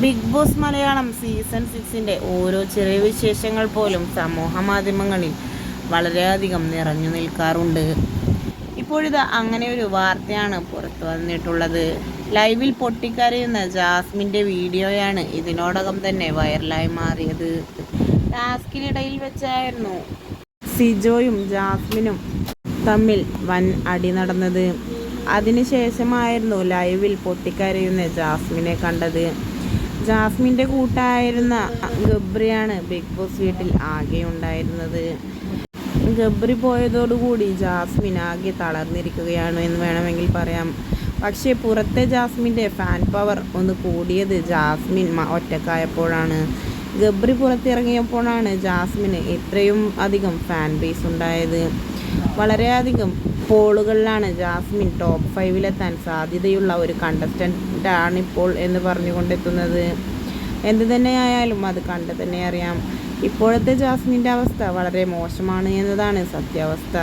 Big Boss Malayalam season സിക്സിന്റെ ഓരോ ചെറിയ വിശേഷങ്ങൾ പോലും സമൂഹ മാധ്യമങ്ങളിൽ വളരെയധികം നിറഞ്ഞു നിൽക്കാറുണ്ട്. ഇപ്പോഴിത് അങ്ങനെ ഒരു വാർത്തയാണ് പുറത്തു വന്നിട്ടുള്ളത്. ലൈവിൽ പൊട്ടിക്കരയുന്ന ജാസ്മിന്റെ വീഡിയോയാണ് ഇതിനോടകം തന്നെ വൈറലായി മാറിയത്. ടാസ്കിനിടയിൽ വെച്ചായിരുന്നു സിജോയും ജാസ്മിനും തമ്മിൽ വൻ അടി നടന്നത്. അതിനുശേഷമായിരുന്നു ലൈവിൽ പൊട്ടിക്കരയുന്ന ജാസ്മിനെ കണ്ടത്. ജാസ്മിന്റെ കൂട്ടായിരുന്ന ഗബ്രിയാണ് ബിഗ് ബോസ് വീട്ടിൽ ആകെ ഉണ്ടായിരുന്നത്. ഗബ്രി പോയതോടുകൂടി ജാസ്മിൻ ആകെ തളർന്നിരിക്കുകയാണ് എന്ന് വേണമെങ്കിൽ പറയാം. പക്ഷേ പുറത്തെ ജാസ്മിന്റെ ഫാൻ പവർ ഒന്ന് കൂടിയത് ജാസ്മിൻ ഒറ്റക്കായപ്പോഴാണ്. ഗബ്രി പുറത്തിറങ്ങിയപ്പോഴാണ് ജാസ്മിന് ഇത്രയും അധികം ഫാൻ ബേസ് ഉണ്ടായത്. വളരെയധികം പോളുകളിലാണ് ജാസ്മിൻ ടോപ്പ് ഫൈവിലെത്താൻ സാധ്യതയുള്ള ഒരു കണ്ടസ്റ്റന്റ് ആണിപ്പോൾ എന്ന് പറഞ്ഞുകൊണ്ടെത്തുന്നത്. എന്ത് തന്നെയായാലും അത് കണ്ട് തന്നെ അറിയാം. ഇപ്പോഴത്തെ ജാസ്മിന്റെ അവസ്ഥ വളരെ മോശമാണ് എന്നതാണ് സത്യാവസ്ഥ.